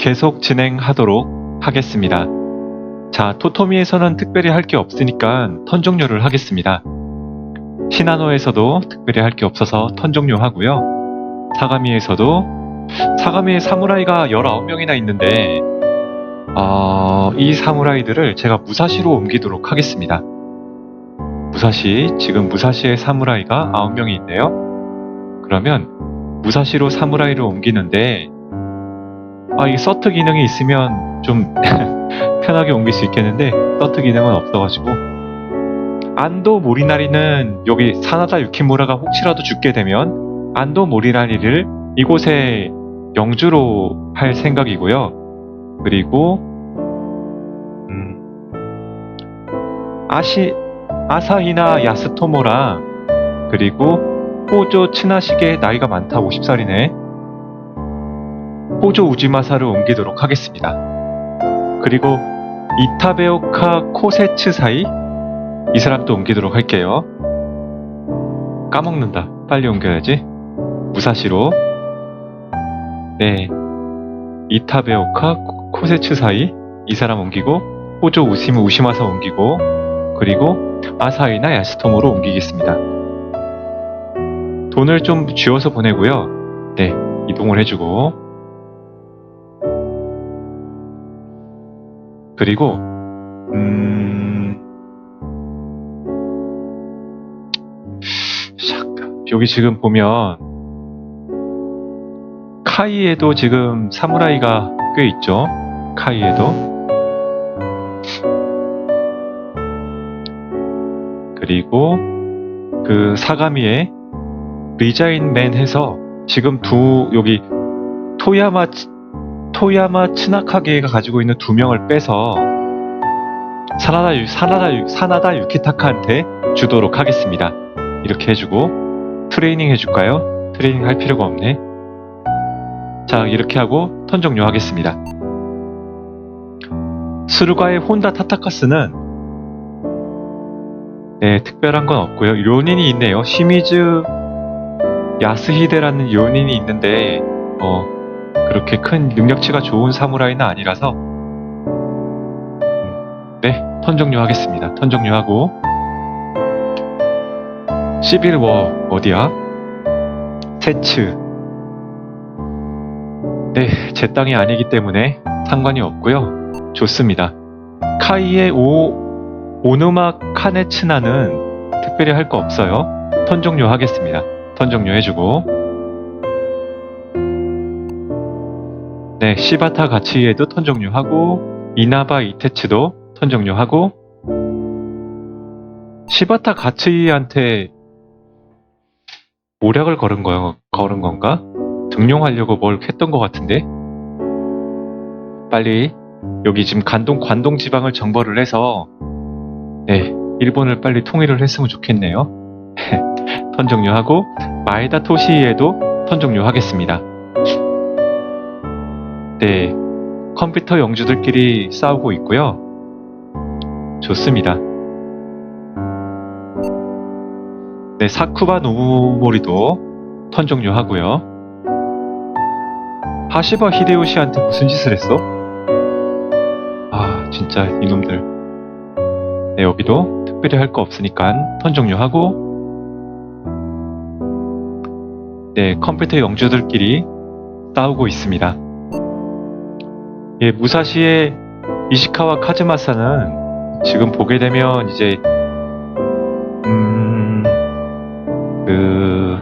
계속 진행하도록 하겠습니다. 자, 토토미에서는 특별히 할 게 없으니까 턴 종료를 하겠습니다. 시나노에서도 특별히 할 게 없어서 턴 종료하고요. 사가미에서도 사가미에 사무라이가 19명이나 있는데 어, 이 사무라이들을 제가 무사시로 옮기도록 하겠습니다. 무사시, 지금 무사시에 사무라이가 9명이 있네요. 그러면 무사시로 사무라이를 옮기는데 아, 이 서트 기능이 있으면 좀 편하게 옮길 수 있겠는데 서트 기능은 없어가지고 안도 모리나리는 여기 사나다 유키무라가 혹시라도 죽게 되면 안도 모리나리를 이곳에 영주로 할 생각이고요. 그리고 음, 아시 아사히나 야스토모랑 그리고 호조 츠나시게 나이가 많다 50살이네. 호조 우지마사를 옮기도록 하겠습니다. 그리고 이타베오카 코세츠 사이 이 사람도 옮기도록 할게요. 까먹는다. 빨리 옮겨야지. 무사시로. 네. 이타베오카 코- 코세츠 사이 이 사람 옮기고 호조 우시무 우시마사 옮기고 그리고 아사히나 야스토모로 옮기겠습니다. 돈을 좀 쥐어서 보내고요. 네, 이동을 해주고 그리고 음 샥, 여기 지금 보면 카이에도 지금 사무라이가 꽤 있죠. 카이에도 그리고 그 사가미에 리자인맨 해서 지금 두 여기 토야마 치- 토야마 츠나카게가 가지고 있는 두 명을 빼서 사나다 유, 사나다 유, 사나다 유키타카한테 주도록 하겠습니다. 이렇게 해주고 트레이닝 해줄까요? 트레이닝 할 필요가 없네. 자 이렇게 하고 턴 종료하겠습니다. 스루가의 혼다 타타카스는 네, 특별한 건 없고요. 요닌이 있네요. 시미즈 야스히데라는 요닌이 있는데 어, 그렇게 큰 능력치가 좋은 사무라이는 아니라서 음, 네, 턴 종료하겠습니다. 턴 종료하고 11워 어디야? 세츠 네, 제 땅이 아니기 때문에 상관이 없고요. 좋습니다. 카이의 오 오누마 카네츠나는 특별히 할 거 없어요. 턴 종료하겠습니다. 턴 종료해주고 네, 시바타 가치에도 턴 종료하고 이나바 이테츠도 턴 종료하고 시바타 가치한테 모략을 걸은 거 걸은 건가? 등용하려고 뭘 했던 것 같은데 빨리 여기 지금 간동 관동 지방을 정벌을 해서 네 일본을 빨리 통일을 했으면 좋겠네요. 턴 종료하고 마에다 토시에도 턴 종료하겠습니다. 네 컴퓨터 영주들끼리 싸우고 있고요. 좋습니다. 네 사쿠바 노모리도 턴 종료하고요. 하시바 히데요시한테 무슨 짓을 했어? 아, 진짜 이놈들. 네, 여기도 특별히 할 거 없으니까 턴 종료하고 네, 컴퓨터 영주들끼리 싸우고 있습니다. 예, 무사시의 이시카와 카즈마사는 지금 보게 되면 이제 음, 그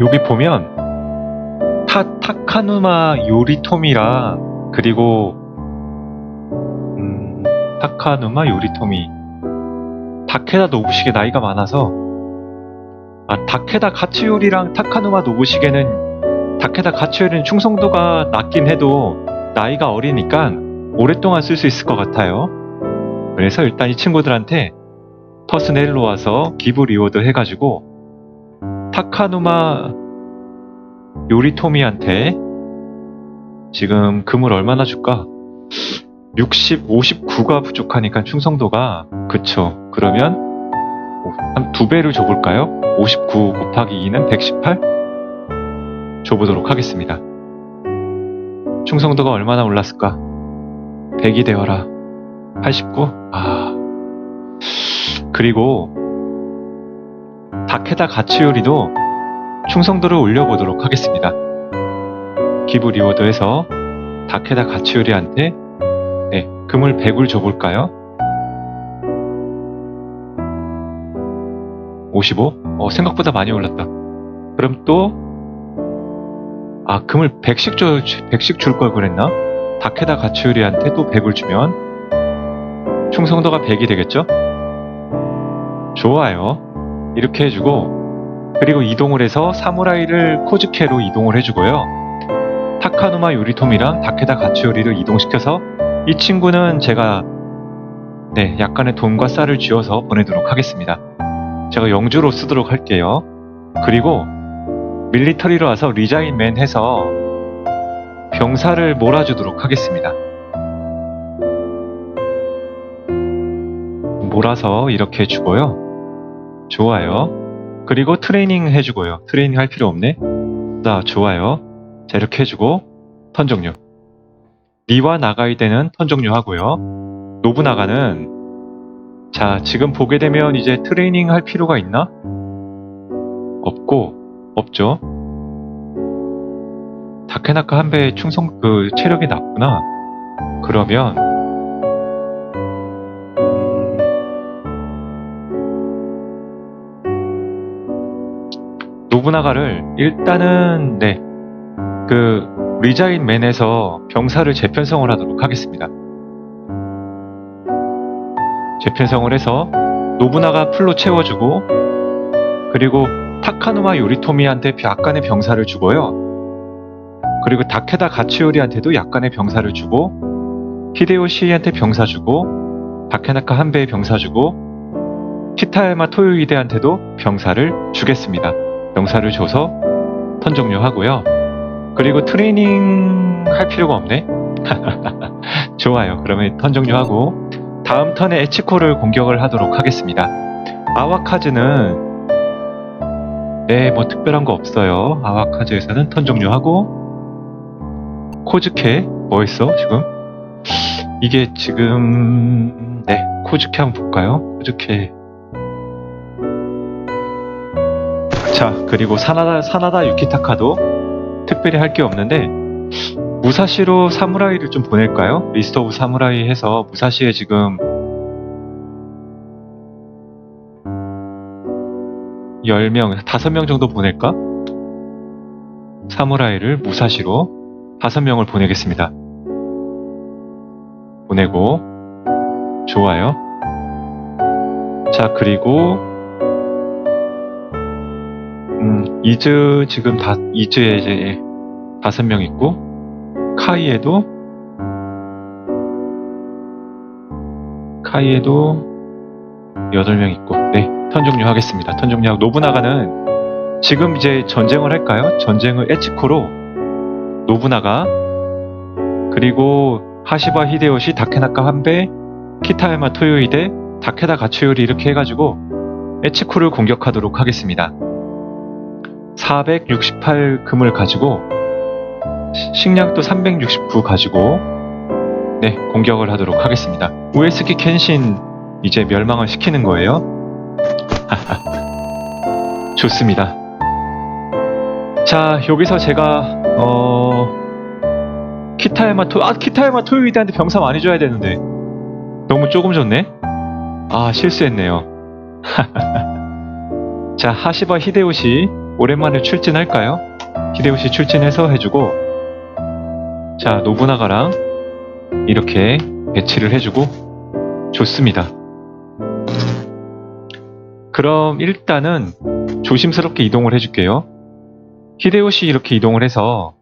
여기 보면 타 타카누마 요리토미랑 그리고 음, 타카누마 요리토미. 다케다 노부시게 나이가 많아서 아 다케다 가츠요리랑 타카누마 노부시게는 다케다 가츠요리는 충성도가 낮긴 해도 나이가 어리니까 오랫동안 쓸 수 있을 것 같아요. 그래서 일단 이 친구들한테 퍼스넬로 와서 기부 리워드 해가지고 타카누마 요리토미한테 지금 금을 얼마나 줄까? 60, 59가 부족하니까 충성도가 그쵸. 그러면 한 두 배를 줘볼까요? 59 곱하기 2는 118? 줘보도록 하겠습니다. 충성도가 얼마나 올랐을까? 100이 되어라. 89? 아. 그리고 다케다 가치요리도 충성도를 올려보도록 하겠습니다. 기부 리워드에서 다케다 가치요리한테 네, 금을 100을 줘볼까요? 55? 어, 생각보다 많이 올랐다. 그럼 또, 아, 금을 100씩 줘, 100씩 줄 걸 그랬나? 다케다 가치요리한테 또 100을 주면, 충성도가 100이 되겠죠? 좋아요. 이렇게 해주고, 그리고 이동을 해서 사무라이를 코즈케로 이동을 해주고요. 타카누마 요리토미랑 다케다 가치요리를 이동시켜서 이 친구는 제가 네, 약간의 돈과 쌀을 쥐어서 보내도록 하겠습니다. 제가 영주로 쓰도록 할게요. 그리고 밀리터리로 와서 리자인맨 해서 병사를 몰아주도록 하겠습니다. 몰아서 이렇게 해주고요. 좋아요. 그리고 트레이닝 해주고요. 트레이닝 할 필요 없네. 자, 좋아요. 자, 이렇게 해주고 턴 종료. 니와 나가이데는 턴 종료하고요. 노부나가는 자, 지금 보게 되면 이제 트레이닝 할 필요가 있나? 없고, 없죠. 다케나카 한 배의 충성, 그, 체력이 낮구나. 그러면, 음, 노부나가를 일단은, 네, 그, 리자인 맨에서 병사를 재편성을 하도록 하겠습니다. 재편성을 해서 노부나가 풀로 채워주고 그리고 타카누마 요리토미한테 약간의 병사를 주고요. 그리고 다케다 가치요리한테도 약간의 병사를 주고 히데요시한테 병사 주고 다케나카 한배에 병사 주고 키타야마 토요이데한테도 병사를 주겠습니다. 병사를 줘서 턴 종료하고요. 그리고 트레이닝 할 필요가 없네. 좋아요. 그러면 턴 종료하고 다음 턴에 에치코를 공격을 하도록 하겠습니다. 아와카즈는 네, 뭐 특별한 거 없어요. 아와카즈에서는 턴 종료하고 코즈케 뭐 했어 지금? 이게 지금 네, 코즈케 한번 볼까요? 코즈케 자, 그리고 사나다 사나다 유키타카도 특별히 할 게 없는데 무사시로 사무라이를 좀 보낼까요? 리스트 오브 사무라이 해서 무사시에 지금 10명, 5명 정도 보낼까? 사무라이를 무사시로 5명을 보내겠습니다. 보내고 좋아요. 자, 그리고 음, 이즈 지금 다 이즈에 이제 5명 있고 카이에도 카이에도 8명 있고 네, 턴 종료하겠습니다. 턴 종료하고 노부나가는 지금 이제 전쟁을 할까요? 전쟁을 에치코로 노부나가 그리고 하시바 히데요시 다케나카 한배 키타야마 토요이데 다케다 가츠요리 이렇게 해가지고 에치코를 공격하도록 하겠습니다. 468 금을 가지고 식량도 369 가지고 네 공격을 하도록 하겠습니다. 우에스키 켄신 이제 멸망을 시키는 거예요. 좋습니다. 자 여기서 제가 어 키타야마 토, 아 키타야마 토요이드한테 병사 많이 줘야 되는데 너무 조금 줬네. 아 실수했네요. 자 하시바 히데요시 오랜만에 출진할까요? 히데요시 출진해서 해주고 자 노부나가랑 이렇게 배치를 해주고 좋습니다. 그럼 일단은 조심스럽게 이동을 해줄게요. 히데요시 이렇게 이동을 해서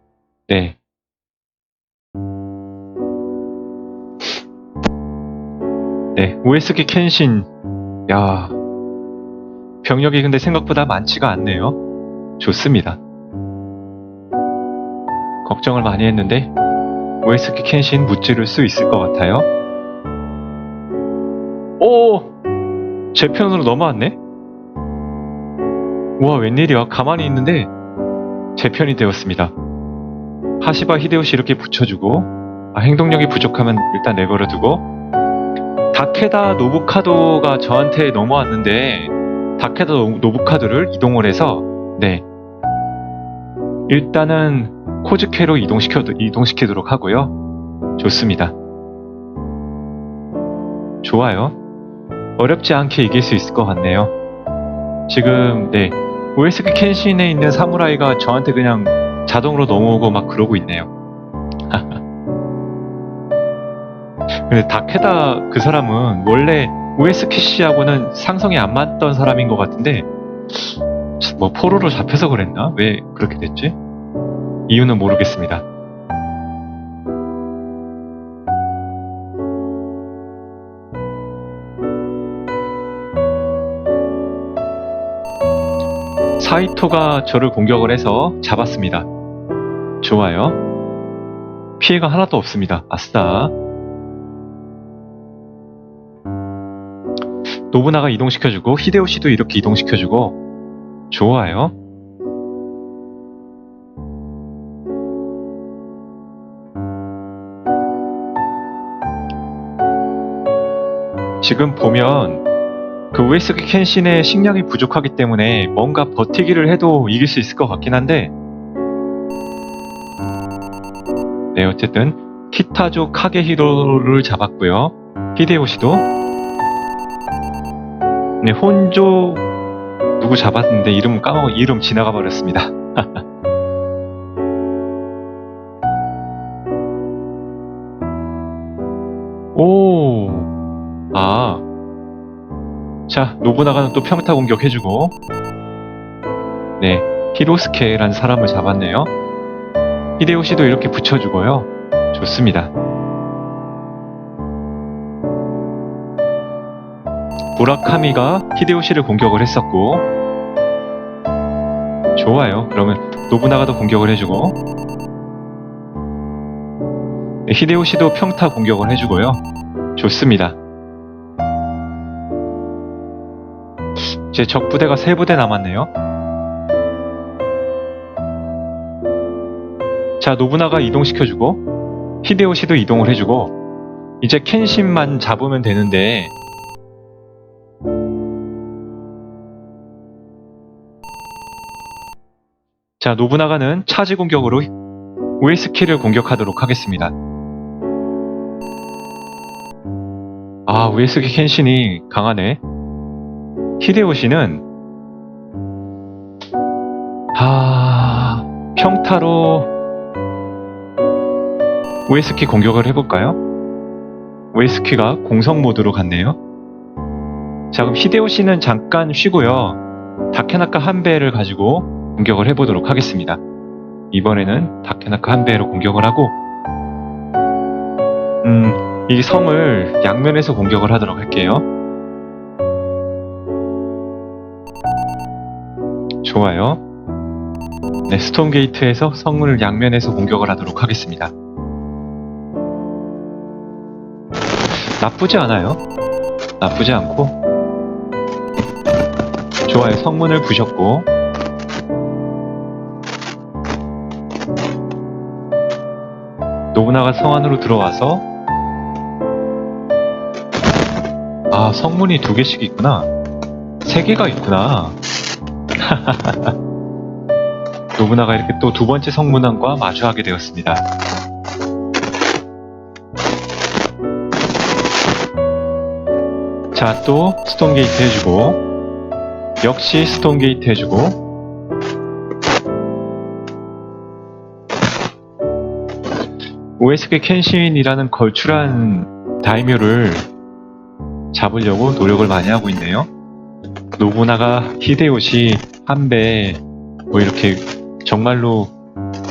네. 네, 우에스키 켄신 야 병력이 근데 생각보다 많지가 않네요. 좋습니다. 걱정을 많이 했는데 우에스키 켄신 무찌를 수 있을 것 같아요. 오! 제 편으로 넘어왔네? 우와 웬일이야 가만히 있는데 제 편이 되었습니다. 하시바 히데요시 이렇게 붙여주고 아, 행동력이 부족하면 일단 내버려두고 다케다 노부카도가 저한테 넘어왔는데 다케다 노- 노부카도를 이동을 해서 네 일단은 코즈케로 이동시켜 이동시키도록 하고요. 좋습니다. 좋아요. 어렵지 않게 이길 수 있을 것 같네요. 지금 네 오에스키 켄신에 있는 사무라이가 저한테 그냥 자동으로 넘어오고 막 그러고 있네요. 근데 다케다 그 사람은 원래 오에스키 씨하고는 상성이 안 맞던 사람인 것 같은데 뭐 포로로 잡혀서 그랬나? 왜 그렇게 됐지? 이유는 모르겠습니다. 사이토가 저를 공격을 해서 잡았습니다. 좋아요. 피해가 하나도 없습니다. 아싸. 노부나가 이동시켜주고 히데요시도 이렇게 이동시켜주고 좋아요. 지금 보면 그 우에스키 켄신의 식량이 부족하기 때문에 뭔가 버티기를 해도 이길 수 있을 것 같긴 한데 네 어쨌든 키타조 카게히로를 잡았고요. 히데요시도. 네 혼조 누구 잡았는데 이름 까먹어 이름 지나가 버렸습니다. 오 아. 자, 노부나가는 또 평타 공격해주고, 네, 히로스케라는 사람을 잡았네요. 히데요시도 이렇게 붙여주고요. 좋습니다. 무라카미가 히데요시를 공격을 했었고, 좋아요. 그러면 노부나가도 공격을 해주고, 네, 히데요시도 평타 공격을 해주고요. 좋습니다. 제 적 부대가 세 부대 남았네요. 자, 노부나가 이동시켜주고, 히데요시도 이동을 해주고, 이제 켄신만 잡으면 되는데, 자, 노부나가는 차지 공격으로 우에스키를 공격하도록 하겠습니다. 아, 우에스키 켄신이 강하네. 히데요시는 아 평타로 우에스키 공격을 해볼까요? 우에스키가 공성 모드로 갔네요. 자 그럼 히데요시는 잠깐 쉬고요. 다케나카 한 배를 가지고 공격을 해보도록 하겠습니다. 이번에는 다케나카 한 배로 공격을 하고 음, 이 성을 양면에서 공격을 하도록 할게요. 좋아요. 네, 스톰 게이트에서 성문을 양면에서 공격을 하도록 하겠습니다. 나쁘지 않아요. 나쁘지 않고. 좋아요. 성문을 부셨고. 노부나가 성 안으로 들어와서 아, 성문이 두 개씩 있구나. 세 개가 있구나. 노부나가 이렇게 또 두 번째 성문왕과 마주하게 되었습니다. 자, 또 스톤 게이트 해주고, 역시 스톤 게이트 해주고, 오에스케 켄신이라는 걸출한 다이묘를 잡으려고 노력을 많이 하고 있네요. 노부나가 히데요시 한배 뭐 이렇게 정말로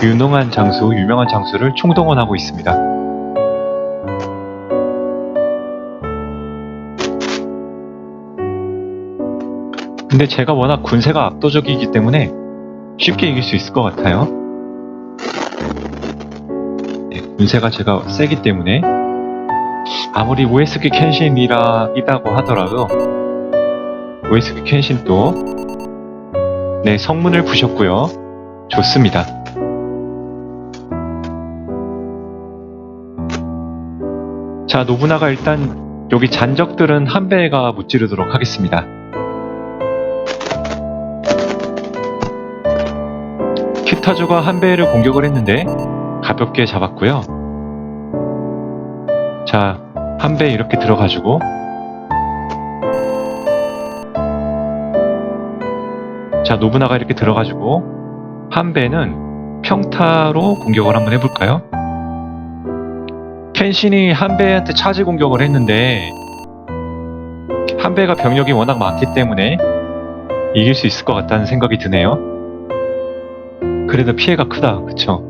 유능한 장수, 유명한 장수를 총동원하고 있습니다. 근데 제가 워낙 군세가 압도적이기 때문에 쉽게 이길 수 있을 것 같아요. 네, 군세가 제가 세기 때문에 아무리 우에스키 켄신이라 이다고 하더라도 우에스키 켄신도 네, 성문을 부셨고요. 좋습니다. 자, 노부나가 일단 여기 잔적들은 한 배가 무찌르도록 하겠습니다. 키타조가 한 배를 공격을 했는데 가볍게 잡았고요. 자, 한 배 이렇게 들어가지고 자, 노부나가 이렇게 들어가지고 한 배는 평타로 공격을 한번 해볼까요? 켄신이 한 배한테 차지 공격을 했는데 한 배가 병력이 워낙 많기 때문에 이길 수 있을 것 같다는 생각이 드네요. 그래도 피해가 크다, 그쵸?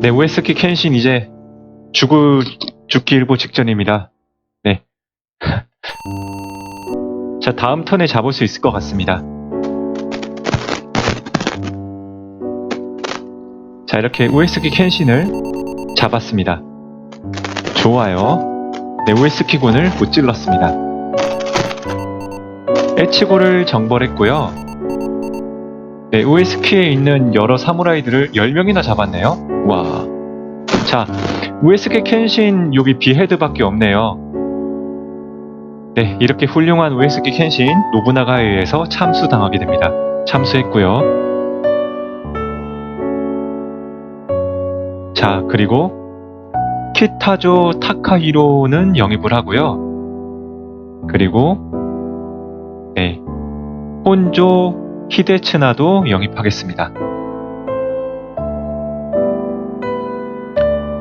네, 우에스키 켄신 이제 죽을, 죽기 일보 직전입니다. 네. 자, 다음 턴에 잡을 수 있을 것 같습니다. 자, 이렇게 우에스키 켄신을 잡았습니다. 좋아요. 네, 우에스키 군을 못 찔렀습니다. 에치고를 정벌했고요. 네, 우에스키에 있는 여러 사무라이들을 10명이나 잡았네요. 와. 자, 우에스키 켄신 여기 비헤드밖에 없네요. 네, 이렇게 훌륭한 우에스키 켄신 노부나가에 의해서 참수당하게 됩니다. 참수했고요. 자, 그리고 키타조 타카히로는 영입을 하고요. 그리고 네, 혼조 히데츠나도 영입하겠습니다.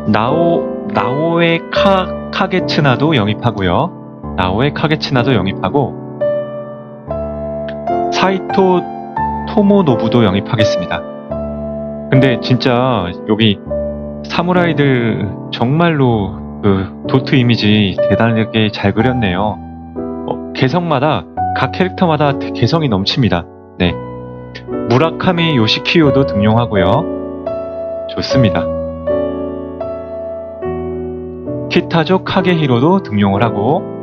나오 나오의 카 카게츠나도 영입하고요. 나오의 카게츠나도 영입하고 사이토 토모노부도 영입하겠습니다. 근데 진짜 여기 사무라이들 정말로 그 도트 이미지 대단하게 잘 그렸네요. 어, 개성마다 각 캐릭터마다 개성이 넘칩니다. 네. 무라카미 요시키요도 등용하고요. 좋습니다. 키타조 카게히로도 등용을 하고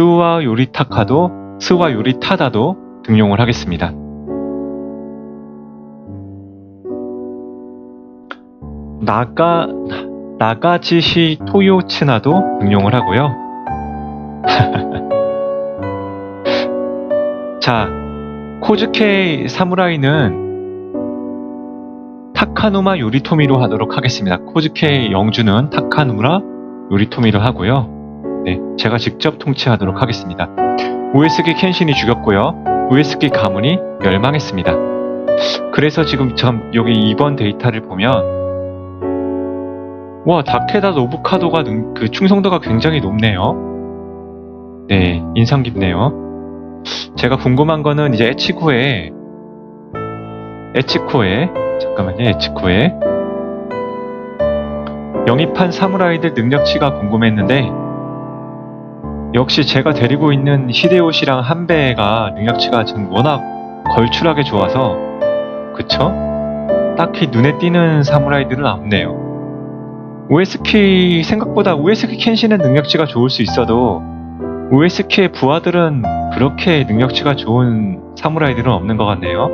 스와 요리타카도 스와 요리타다도 등용을 하겠습니다. 나가 나가지시 토요츠나도 등용을 하고요. 자, 코즈케 사무라이는 타카누마 요리토미로 하도록 하겠습니다. 코즈케 영주는 타카누마 요리토미로 하고요. 네, 제가 직접 통치하도록 하겠습니다. 우에스키 켄신이 죽였고요. 우에스키 가문이 멸망했습니다. 그래서 지금 참 여기 이번 데이터를 보면 와 다케다 노부카도가 능- 그 충성도가 굉장히 높네요. 네, 인상 깊네요. 제가 궁금한 거는 이제 에치코에 에치코에 잠깐만요, 에치코에 영입한 사무라이들 능력치가 궁금했는데 역시 제가 데리고 있는 히데요시랑 한배가 능력치가 지금 워낙 걸출하게 좋아서 그쵸? 딱히 눈에 띄는 사무라이들은 없네요. 우에스키 생각보다 우에스키 켄신의 능력치가 좋을 수 있어도 우에스키의 부하들은 그렇게 능력치가 좋은 사무라이들은 없는 것 같네요.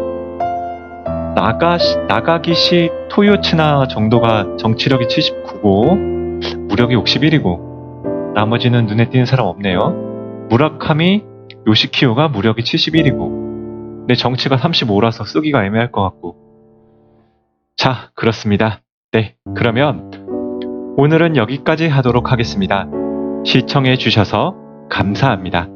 나가시, 나가기시 토요츠나 정도가 정치력이 79고 무력이 61이고 나머지는 눈에 띄는 사람 없네요. 무라카미 요시키오가 무력이 71이고 내 정치가 35라서 쓰기가 애매할 것 같고 자 그렇습니다. 네 그러면 오늘은 여기까지 하도록 하겠습니다. 시청해 주셔서 감사합니다.